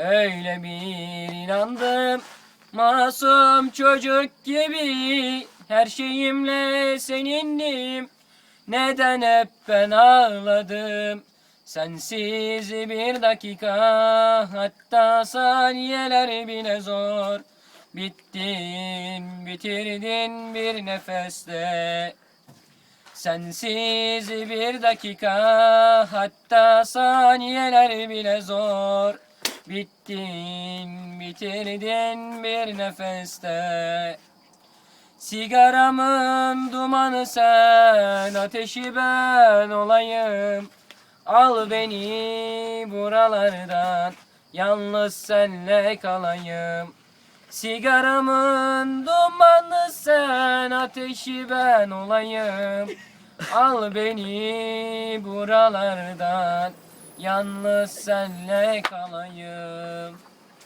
Öyle bir inandım. Masum çocuk gibi Her şeyimle senindim. Neden hep ben ağladım? Sensiz bir dakika Hatta saniyeler bile zor. Bittin bitirdin bir nefeste. Sensiz bir dakika hatta saniyeler bile zor Bittin bitirdin bir nefeste. Sigaramın dumanı sen ateşi ben olayım. Al beni buralardan yalnız senle kalayım. Sigaramın dumanı sen ateşi ben olayım. Al beni buralardan yalnız senle kalayım